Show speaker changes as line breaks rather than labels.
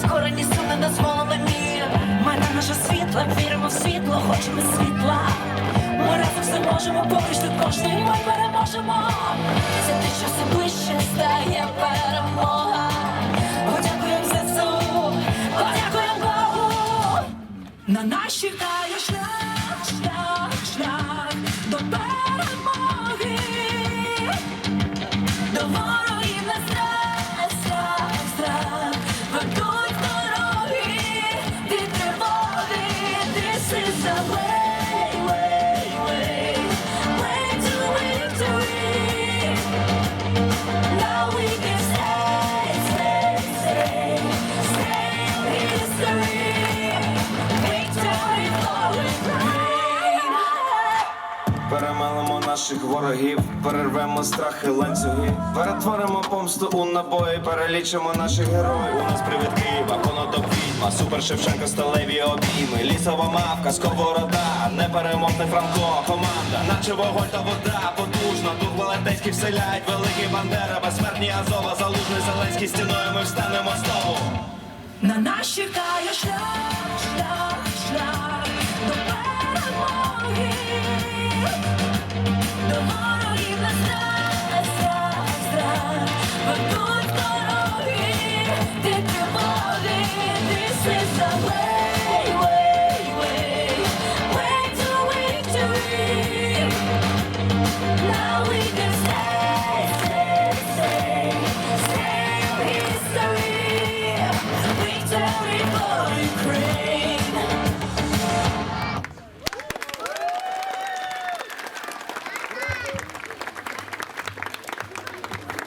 Скоро нескорені суди дозволили мір. Майна наше світло, віримо в світло, хочемо світла. Ми разом все можемо, поки що кожний ми переможемо. Це те, що все ближче стає перемога. Подякуємо за ЗСУ, подякуємо Богу. На наші чекає шлях, шлях, шлях до перемоги. До ворогів не страх. away.
Наших ворогів, перервемо страхи ланцюги, перетворимо помсту у набої, перелічимо наших героїв. У нас привид Києва, понад відьма, супер Шевченко, сталеві обійми, лісова мавка, сковорода, непереможний Франко, команда, наче вогонь та вода, потужна, дух Валентинський вселяють, великий Бандера, безсмертні Азова, залужний Зеленський. Стіною ми встанемо знову.
На нас чекає шлях,